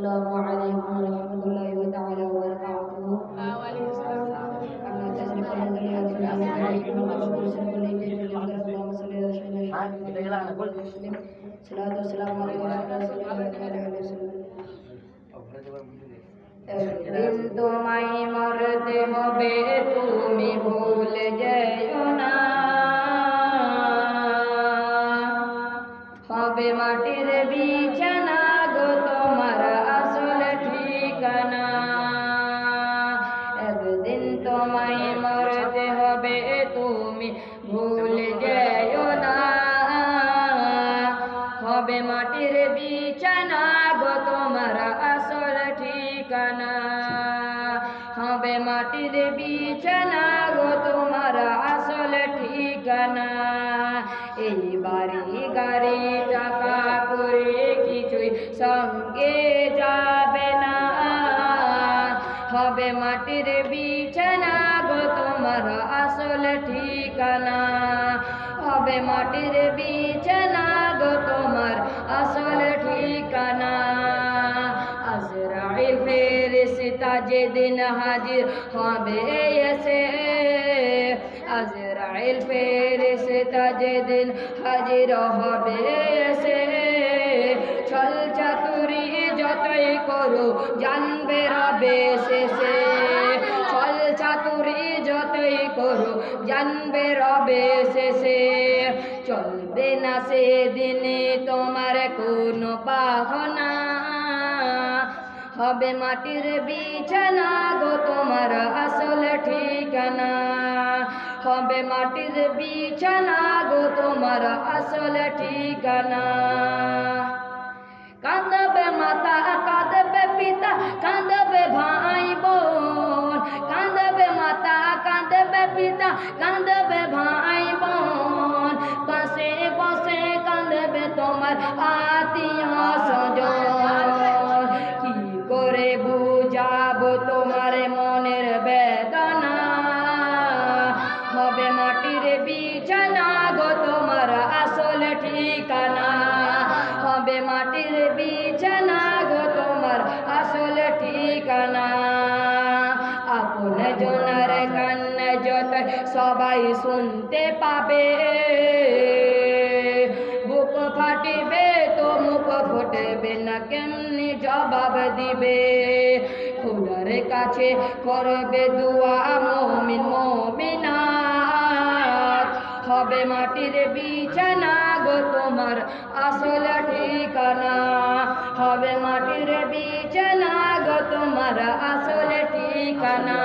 السلام عليكم ورحمة الله تعالى وبركاته أما تسرق الذي يدعو عليكم ورسول صلى الله اللهم صل على سيدنا محمد وسلم صلاة والسلام على رسول الله صلى الله عليه وسلم একদিন তোমায় মরতে হবে তুমি ভুলে যেও না তোমায় মরতে হবে তুমি ভুলে যেও না। হবে মাটির বিছানা গো তোমার আসল ঠিকানা। হবে মাটির বিছানা গো তোমার আসল ঠিকানা। এই বাড়ি গাড়ি টাকা করে কিছুই সঙ্গে হবে মাটির বিছানা গো, তোমার আসল ঠিকানা। হবে মাটির বিছানা গো, তোমার আসল ঠিকানা। আজরাইল ফেরেশতা যেদিন হাজির হবে এসে। আজরাইল ফেরেশতা যেদিন হাজির হবে এসে। ছল চাতুরি যতই করো জানবে রবে শেষে ছল চাতুরি যতই করো জানবে রবে শেষে। চলবে না সেদিনে তোমার কোনো বাহনা। হবে মাটির বিছানা গো তোমার আসল ঠিকানা। হবে মাটির বিছানা গো তোমার আসল ঠিকানা। কাঁদবে মাতা, কাঁদবে পিতা, কাঁদবে কাঁদবে ভাই বোন। পাশে বসে কাঁদবে তোমার আত্মীয় স্বজন। কি করে বুঝাবো তোমার মনের বেদনা? হবে মাটির বিছানা গো তোমার আসল ঠিকানা। হবে মাটির বিছানা গো তোমার আসল ঠিকানা। আপন যত সবাই শুনতে পাবে বুক ফাটিবে তো মুখ ফুটবে না কেমনি জবাব দিবে খুদার কাছে করবে দুয়া মমিন মমিনা হবে মাটির বিছানা গো তোমার আসল ঠিকানা হবে মাটির বিছানা গো তোমার আসল ঠিকানা